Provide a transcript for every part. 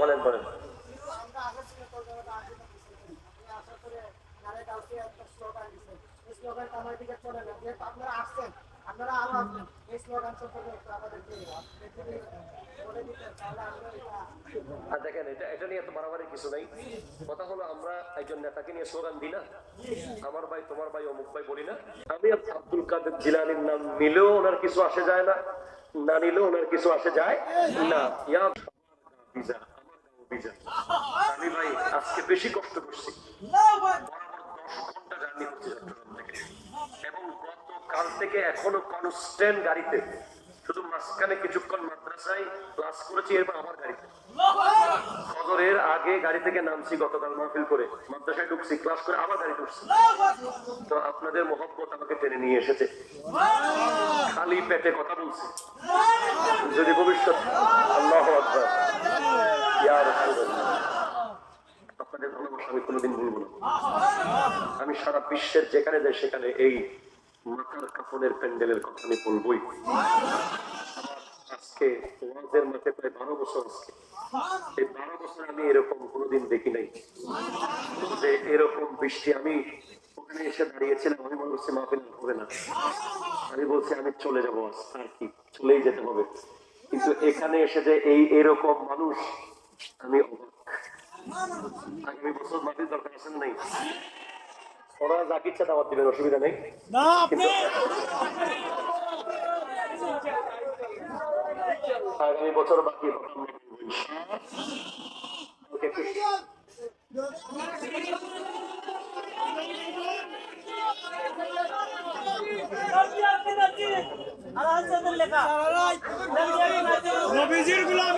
বলেন বলেন। আমরা আলোচনা করব ওটা আগে আমি আশা করে নারে কাউকে একটা স্লোগান দিচ্ছেন এই স্লোগানটা আমার দিকে চলে না যেহেতু আপনারা আসছেন আপনারা আরও দেখেন, এটা এটা নিয়ে কিছু নাই। কথা হলো, আমরা একজন নেতাকে নিয়ে না। আমার ভাই, তোমার ভাই, অমুক ভাই বলি না। আমি আব্দুল কাদের জিলানির নাম নিলেও ওনার কিছু আসে যায় না না নিলেও ওনার কিছু আসে যায় না। ইয়া ভিজা আমার গাও ভিজা আমি ভাই আজকে বেশি কষ্ট করছি। ঘণ্টা জার্নি করছি চট্টগ্রাম থেকে। এবং গতকাল থেকে এখনও কনস্ট্যান্ট গাড়িতে। শুধু মাঝখানে কিছুক্ষণ মাদ্রাসায় ক্লাস করেছি এরপর আমার গাড়িতে। ফজরের আগে গাড়ি থেকে নামছি গতকাল মাহফিল করে। মাদ্রাসায় ঢুকছি ক্লাস করে আবার গাড়ি ঢুকছি তো আপনাদের মহব্বত আমাকে টেনে নিয়ে এসেছে। খালি পেটে কথা বলছি। যদি ভবিষ্যৎ আল্লাহ আকবার ইয়া রাসূলুল্লাহ। আপনাদের ভালোবাসা আমি কোনোদিন ভুলবো না। আমি সারা বিশ্বের যেখানে যাই সেখানে এই মাথার কাপড়ের প্যান্ডেলের কথা আমি বলবই। আজকে মাঠে প্রায় বারো বছর আজকে এই বারো বছর আমি এরকম কোনোদিন দেখি নাই। যে এরকম বৃষ্টি, আমি ওখানে এসে দাঁড়িয়েছিলাম, আমি মনে করছি মাহফিল হবে না। আমি বলছি, আমি চলে যাব আর কি? চলেই যেতে হবে। কিন্তু এখানে এসে যে এই এরকম মানুষ, আমি অবাক। আগামী বছর মাটির দরকার আছে নাই? ওরা যাকে ইচ্ছা দাওয়াত দিবেন অসুবিধা নেই। না আপনি আগামী বছর বাকি। ওকে, নবীজির গোলামের হ্যাঁ,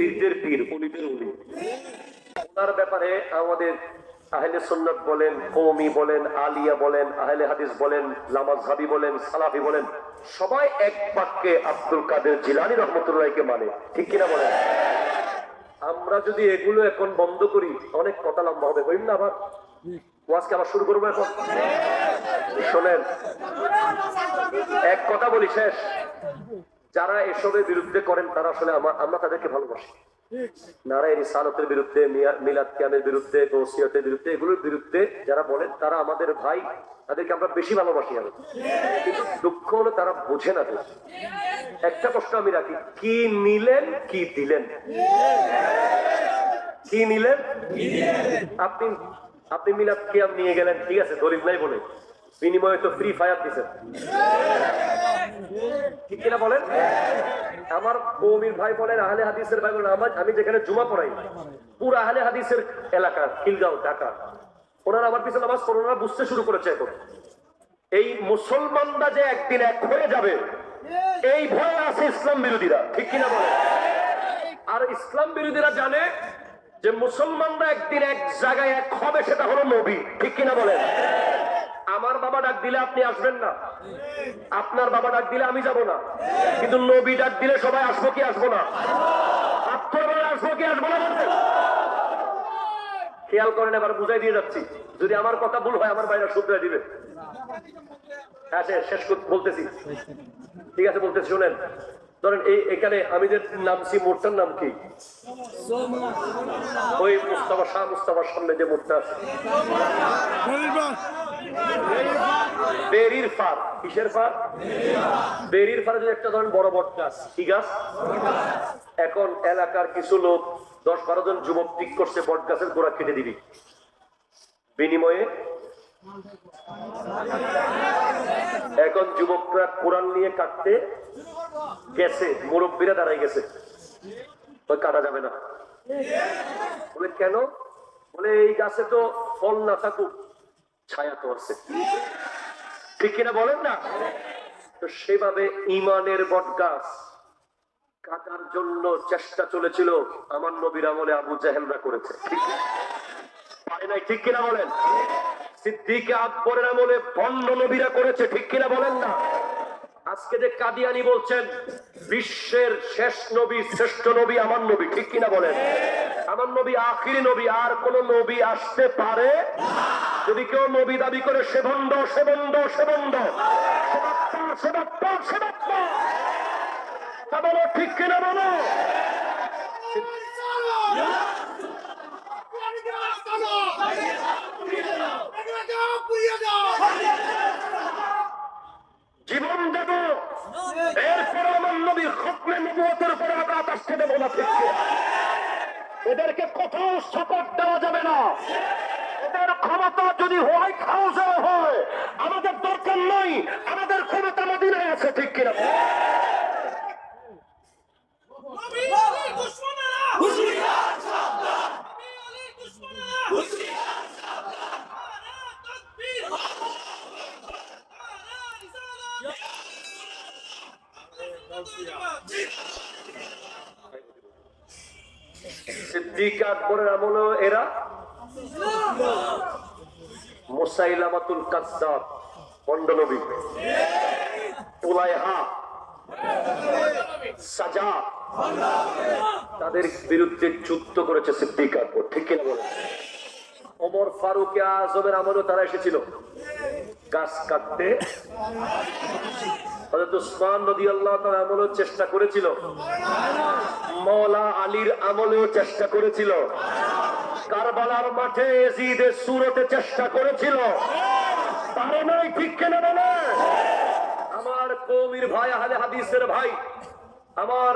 পীরদের পীর অলিদের অলি ওনার ব্যাপারে আমাদের আহলে সুন্নাত বলেন কৌমি বলেন, আলিয়া বলেন, আহলে হাদিস বলেন লামাজহাবি বলেন, সালাফি বলেন, সবাই এক বাক্যে আব্দুল কাদের জিলানি রহমতুল্লাহকে মানে। ঠিক কিনা বলেন? আমরা যদি এগুলো এখন বন্ধ করি, অনেক কথা লম্বা হবে। হইম না আবার? ওয়াজকে আবার শুরু করব এখন? শোনেন, এক কথা বলি শেষ। যারা এসবের বিরুদ্ধে করেন, তারা আসলে আমা- আমরা তাদেরকে ভালোবাসি। নারায় রিসালতের বিরুদ্ধে মিলাদ কিয়ামের বিরুদ্ধে, গৌসিয়তের বিরুদ্ধে, এগুলোর বিরুদ্ধে যারা বলেন, তারা আমাদের ভাই, তাদেরকে আমরা বেশি ভালোবাসি আমি। কিন্তু দুঃখ হলো তারা বোঝে না একটা প্রশ্ন আমি রাখি, কি নিলেন, কি দিলেন? কি নিলেন? আপনি আপনি মিলাদ কিয়াম নিয়ে গেলেন, ঠিক আছে, দলিল নাই বলে। বিনিময়ে তো ফ্রি ফায়ার দিচ্ছেন ঠিক কিনা বলেন? আমার কৌমির ভাই বলেন, আহলে হাদিসের ভাই বলেন আমার আমি যেখানে জুমা পড়াই, পুরো আহলে হাদিসের এলাকা, খিলগাঁও, ঢাকা। ওনারা আমার পিছনে নামাজ পড়ে বুঝতে শুরু করেছে এখন। এই মুসলমানরা যে একদিন এক হয়ে যাবে, এই ভয় আছে ইসলাম বিরোধীরা, ঠিক কিনা বলেন? আর ইসলাম বিরোধীরা জানে যে মুসলমানরা একদিন এক জায়গায় এক হবে, সেটা হলো নবী, ঠিক কিনা বলেন? আমার বাবা ডাক দিলে আপনি আসবেন না? আপনার বাবা ডাক দিলে আমি যাব না। কিন্তু নবী ডাক দিলে সবাই আসব কি আসব না? আসব কি আসব না খেয়াল করেন, এবার বুঝাই দিয়ে যাচ্ছি। যদি আমার কথা ভুল হয়, আমার বাইরে শুধরে দিবে। হ্যাঁ শেষ বলতেছি। ঠিক আছে, বলতেছি, শোনেন। ধরেন এই এখানে আমি যে নামছি মোড়টার নাম কি? ওই মুস্তাফা শাহ, মুস্তাফার সামনে যে মোড়টা আছে। বেরির কিসের বেরির একটা ধরেন বড় বট গাছ কি গাছ? এখন এলাকার কিছু লোক দশ বারো জন যুবক ঠিক করছে বট গাছের গোড়া কেটে দিবি। বিনিময়ে এখন যুবকরা কোরআন নিয়ে কাটতে গেছে, মুরব্বীরা দাঁড়াই গেছে। কাটা যাবে না। বলে, কেন? বলে, এই গাছে তো ফল না থাকুক। ছায়া আছে ঠিক কিনা বলেন না? তো সেভাবে ইমানের বট গাছ কাটার জন্য চেষ্টা চলেছিল আমার নবীর আমলে আবু করেছে। পারে নাই, ঠিক কিনা বলেন? সিদ্দিকে আকবরের আমলে বন্ড নবীরা করেছে, ঠিক কিনা বলেন না? আজকে যে কাদিয়ানি বলছেন, বিশ্বের শেষ নবী, শ্রেষ্ঠ নবী আমার নবী, ঠিক কিনা বলেন? আমার নবী আখিরি নবী, আর কোন নবী আসতে পারে? যদি কেউ নবী দাবি করে, সে বন্ধ সে বন্ধ সে বন্ধ। বলো, ঠিক কিনা বলো? জীবন দেব। এরপর আমার নবী খতমে নবুয়তের উপরে আঘাত আসতে দেবো না, ঠিক? এদেরকে কোথাও সাপোর্ট দেওয়া যাবে না। এদের ক্ষমতা যদি হোয়াইট হাউসে হয়, আমাদের দরকার নাই, আমাদের ক্ষমতা মদিনায় আছে, ঠিক কিনা? সিদ্দিক আকবরের আমলেও এরা সাজা। তাদের বিরুদ্ধে যুদ্ধ করেছে সিদ্দিক আকবর, ঠিক কিনা ওমর ফারুক আজমের আমলেও তারা এসেছিল। গাছ কাটতে। হযরত উসমান রাদিয়াল্লাহু তাআলা আমলেও চেষ্টা করেছিল। মৌলা আলীর আমলেও চেষ্টা করেছিল। কারবালার মাঠে এজিদের সুরতে চেষ্টা করেছিল। নাই ঠিক কেন বলে? আমার কৌমির ভাই আহলে হাদিসের ভাই, আমার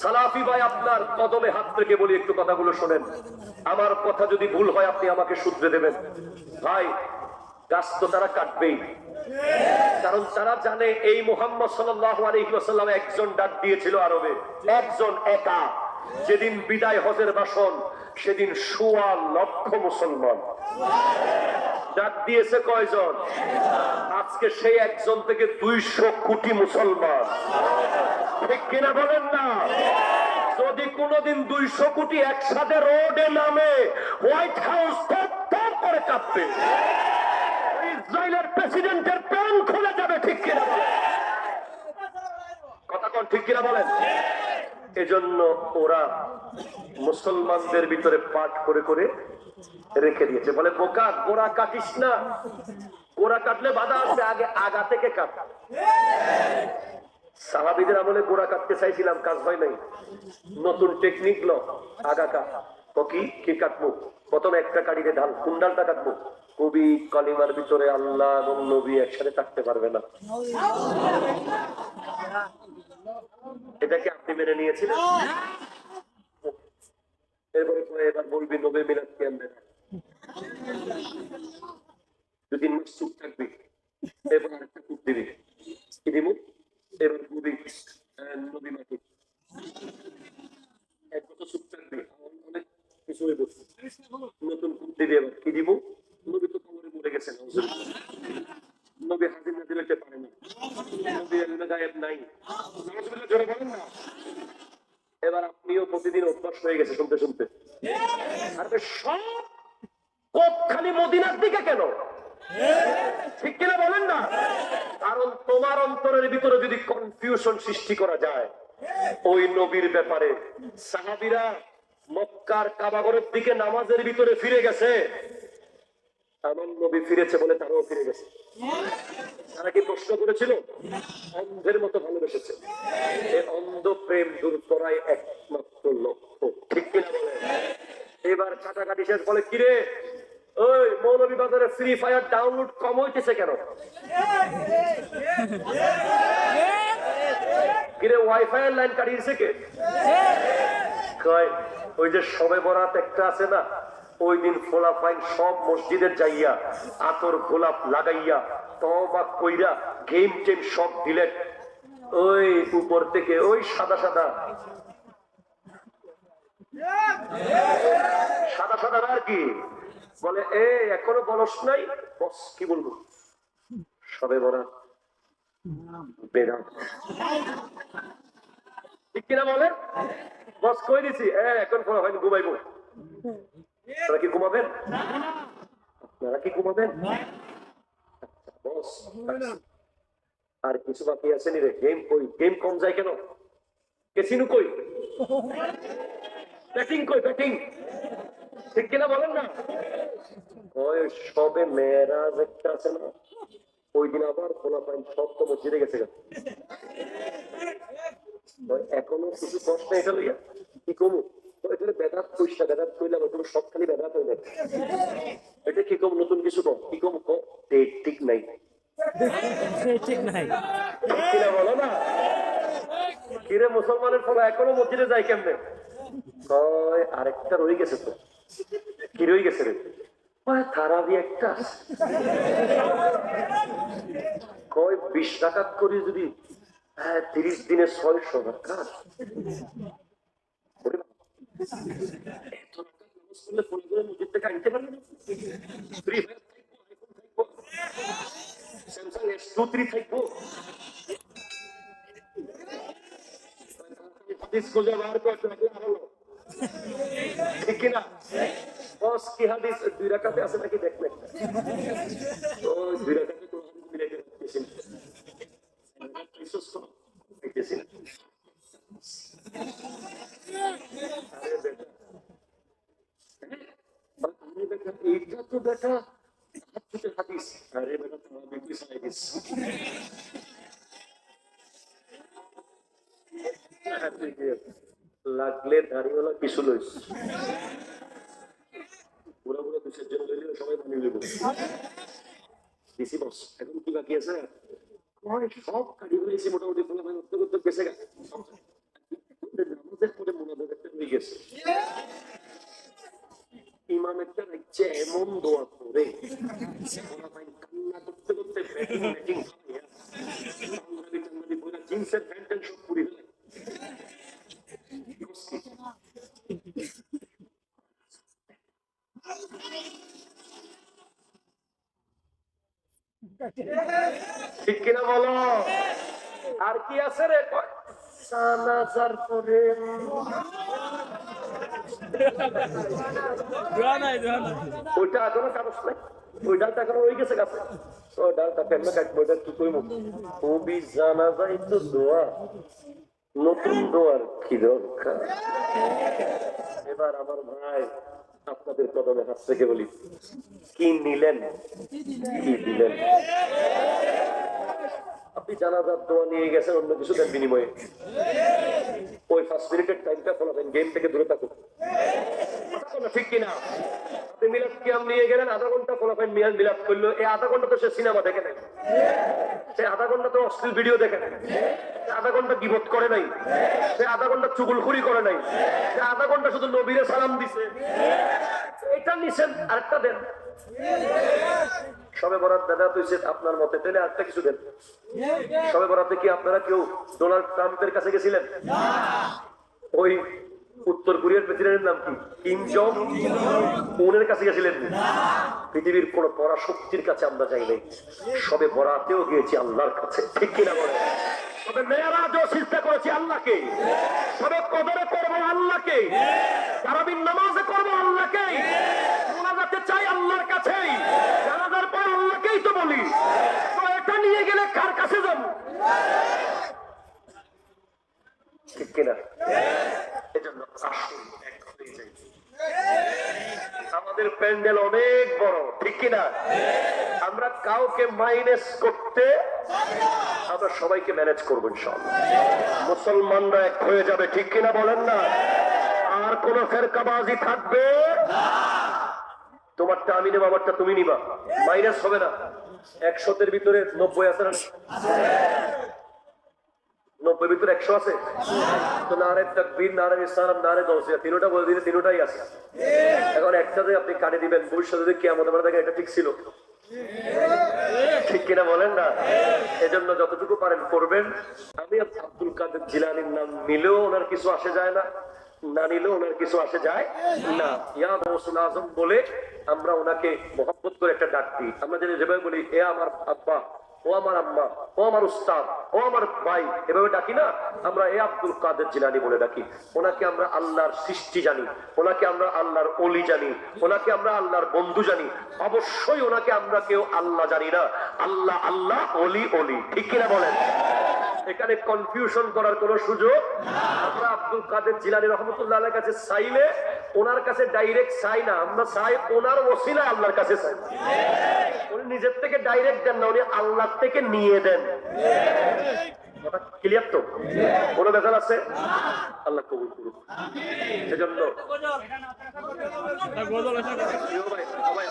সালাফি ভাই আপনার কদমে হাত থেকে বলি, একটু কথাগুলো শোনেন। আমার কথা যদি ভুল হয়, আপনি আমাকে শুধরে দেবেন। ভাই, গাছ তো তারা কাটবেই। কারণ তারা জানে এই মোহাম্মদ সাল্লাহ আলহিম একজন ডাক দিয়েছিল আরবে, একজন একা। যেদিন বিদায় হজের বাসন, সেদিন সোয়া লক্ষ মুসলমান। ডাক দিয়েছে কয়জন? আজকে সেই একজন থেকে দুইশো কোটি মুসলমান। ঠিক কিনা বলেন না? যদি কোনোদিন দুইশো কোটি একসাথে রোডে নামে, হোয়াইট হাউস থর করে কাঁপবে। ইসরায়েলের প্রেসিডেন্টের প্যান খুলে যাবে, ঠিক কিনা কথা কোন, ঠিক কিনা বলেন? এজন্য ওরা মুসলমানদের ভিতরে পাঠ করে করে রেখে দিয়েছে। বলে, বোকা গোড়া কাটিস না। গোড়া কাটলে বাধা আসবে, আগে আগা থেকে কাট। সাহাবিদের আমলে গোড়া কাটতে চাইছিলাম, কাজ হয় নাই। নতুন টেকনিক ল, আগা কাট। কি? কি কাটবো? প্রথম একটা কাটিতে ঢাল, কোন ডালটা কাটবো? কবি কলিমার ভিতরে আল্লাহ এবং নবী একসাথে থাকতে পারবে না। এটাকে আপনি মেনে নিয়েছিলেন? এরপরে পরে এবার বলবি নবে মিলাদ কেমনে যদি মাস চুপ থাকবি এবার আরেকটা কূপ দিবি কি দিব এবার কবি আহ, নবী মাটি এক বছর চুপ থাকবি অ- অনেক কিছু হয়ে বসবে নতুন কূপ দিবি এবার কি দিব নবী তো কবরে মরে গেছেন নবী হাজির না দিলে পারে না নবী এমনি গায়েব নাই নাউজুবিল্লাহ জোরে বলেন না এবার আপনিও প্রতিদিন অভ্যাস হয়ে গেছে শুনতে শুনতে বে সব কোপ খালি মদিনার দিকে কেন? ঠিক কিনা বলেন না? কারণ তোমার অন্তরের ভিতরে যদি কনফিউশন সৃষ্টি করা যায়, ওই নবীর ব্যাপারে সাহাবিরা মক্কার কাবাগরের দিকে নামাজের ভিতরে ফিরে গেছে। নবী ফিরেছে বলে তারাও ফিরে গেছে। তারা কি প্রশ্ন করেছিল? অন্ধের মতো ভালোবেসেছে। অন্ধ প্রেম দূর করাই একমাত্র লক্ষ্য। ঠিক কিনা এবার কাটাকাটি শেষ বলে কিরে ওই মৌলভী বাজারে ফ্রি ফায়ার ডাউনলোড কম হইতেছে কেন? কিরে ওয়াইফাই এর লাইন কাটিয়েছে কে? ওই যে সবে বরাত একটা আছে না ওই দিন ফোলাফাইন সব মসজিদের যাইয়া, আতর গোলাপ লাগাইয়া তবা কইরা গেম টেম সব দিলেন। ওই উপর থেকে ওই সাদা সাদা। আর কি বলে, এ, এখনও বলস নাই? বস, কি বলব? সবে বরাত বেদাত ঠিক কিনা বলেন বস, কই দিছি? এ, এখন কোনো হয়নি ঘুমাইবো। আপনারা কি ঘুমাবেন? আপনারা কি ঘুমাবেন? বস আর কিছু বাকি আছে নি রে? গেম কই? গেম কম যায় কেন? কেসিনু কই? ব্যাটিং কই? ব্যাটিং ঠিক কিনা বলেন না? ওই সবে মেয়েরাজ একটা আছে না ওই দিন আবার খোলা পাইন সব তো মসজিদে গেছে এখনও কিছু কষ্ট এটা লইয়া? কি কমু? এটা বেদাত কইসা বেদাত কইলাম তুমি সব খালি বেদাত হইলে। এটা কি কম? নতুন কিছু কম? কি কম? কম? ঠিক নাই। ঠিক নাই। ঠিক কিনা বলো না? কিরে মুসলমানের ফলে এখনও মসজিদে যায় কেমনে? কয় আরেকটা রয়ে গেছে তো। কি রয়ে গেছে রে। তারাবি একটা কয় বিশ টাকা করে যদি হ্যাঁ তিরিশ দিনে ছয়শো টাকা স্যামসাং এস টু থ্রি থাকব। করতে লাগলে হলো ঠিক কিনা বস কি হাদিস দুই রাকাতে আছে নাকি দেখবেন তো দুই রাকাতে তো হাদিস মিলাইতে পারতেছি না বিশেষ করে দেখতেছি না আরে বেটা আরে বেটা এইটা তো বেটা হাদিসের হাদিস আরে বেটা তোমার বিক্রি হাদিস লাগলে দাঁড়িয়েওয়ালা কিছু লইস পুরা পুরা দুশের জন্য লইলে সবাই মানিয়ে নেব দিছি বস। এখন কি বাকি আছে? সব কাটি ফেলেছি মোটামুটি ফলে মানে উত্তর উত্তর গেছে নামাজের পরে মোনাজাত একটা হয়ে গেছে। ইমাম একটা রাখছে এমন দোয়া করে। কান্না করতে করতে ব্যাটিং ব্যাটিং জিন্সের সব পুরি ঠিক কিনা বলো? আর কি আছে রে? পরে। নাই দোয়া নাই। ওইটা এখনও কাগজ নাই? ওই ডালটা এখনও রয়ে গেছে ডালটা কেমনে কাটবো ওইটা কি কইব? খুবই জানা যায় তো দোয়া। নতুন দোয়ার কি দরকার? এবার আমার ভাই আপনাদের কদমে হাত থেকে বলি কি নিলেন? কি দিলেন? আপনি জানাজার দোয়া নিয়ে গেছেন, অন্য কিছু দেন বিনিময়ে। ওই ফার্স্ট মিনিটের টাইমটা ফলাবেন গেম থেকে দূরে থাকুন ঠিক কিনা? আপনি মিলাদ কিয়াম নিয়ে গেলেন, আধা ঘণ্টা ফলাফাইন মিয়ান মিলাদ করল। এই আধা ঘণ্টা তো সে সিনেমা দেখে নাই। সে আধা ঘণ্টা তো অশ্লীল ভিডিও দেখে সে আধা ঘণ্টা গিবত করে নাই। সে আধা ঘণ্টা চুগুলখুরি করে নাই। সে আধা ঘণ্টা শুধু নবীরে সালাম দিছে। এটা নিছেন, আরেকটা দেন। সবে বরাত দাদা তুইছে আপনার মতে তাহলে আরেকটা কিছু দেন। সবে বরাতে কি আপনারা কেউ ডোনাল্ড ট্রাম্পের কাছে গেছিলেন? ওই উত্তর কোরিয়ার প্রেসিডেন্টের নাম কি? কিম জং উনের কাছে গেছিলেন? পৃথিবীর কোন পরাশক্তির কাছে আমরা যাই নাই। সবে বরাতেও গিয়েছি আল্লাহর কাছে। ঠিক কিনা বলে? তবে মেয়েরাজও চিন্তা করেছি আল্লাহকে। সবে কদরে করব আল্লাহকে। তারাবিন নামাজে করব আল্লাহকে। কাছেই জানাজার আল্লাহকেই তো বলি। তো এটা নিয়ে গেলে কার কাছে যাব? ঠিক কিনা? এজন্য। আমাদের প্যান্ডেল অনেক বড়, ঠিক কিনা? আমরা কাউকে মাইনাস করতে আমরা সবাইকে ম্যানেজ করব ইনশাআল্লাহ। মুসলমানরা এক হয়ে যাবে, ঠিক কিনা বলেন না? আর কোন ফেরকাবাজি থাকবে? তোমারটা আমি নেব, আমারটা তুমি নিবা। মাইনাস হবে না। একশোতের ভিতরে নব্বই আছে না নব্বই ভিতরে একশো আছে? তো নারে তকবীর নারে ইসলাম নারে দোষিয়া তিনোটা বলে দিলে তিনোটাই আছে। এখন একটাতে আপনি কাটে দিবেন, ভবিষ্যতে যদি কে আমাদের দেখেন এটা ঠিক ছিল। ঠিক কিনা বলেন না? এজন্য যতটুকু পারেন করবেন। আমি আব্দুল কাদের জিলানির নাম নিলেও ওনার কিছু আসে যায় না। না নিলেও ওনার কিছু আসে যায়? না। ইয়া রসুল আজম বলে আমরা ওনাকে মহব্বত করে একটা ডাক দিই। আমরা যদি যেভাবে বলি, এ আমার আব্বা, ও আমার আম্মা, ও আমার উস্তাদ, ও আমার ভাই। এভাবে ডাকি না? আমরা এ আব্দুল কাদের জিলানি বলে ডাকি। ওনাকে আমরা আল্লাহর সৃষ্টি জানি, ওনাকে আমরা আল্লাহর অলি জানি, ওনাকে আমরা আল্লাহর বন্ধু জানি। অবশ্যই ওনাকে আমরা কেউ আল্লাহ জানি না। আল্লাহ আল্লাহ, অলি অলি। ঠিক কিনা বলেন? এখানে কনফিউশন করার কোন সুযোগ? আমরা আব্দুল কাদের জিলানি রহমতুল্লাহ আল্লাহর কাছে চাইলে ওনার কাছে ডাইরেক্ট চাই না আমরা চাই ওনার ওসিলা আল্লাহর কাছে চাই উনি নিজের থেকে ডাইরেক্ট দেন না উনি আল্লাহ থেকে নিয়ে দেন। ক্লিয়ার তো? কোনো বেজাল আছে? আল্লাহ কবুল করুক। সেজন্য সবাই।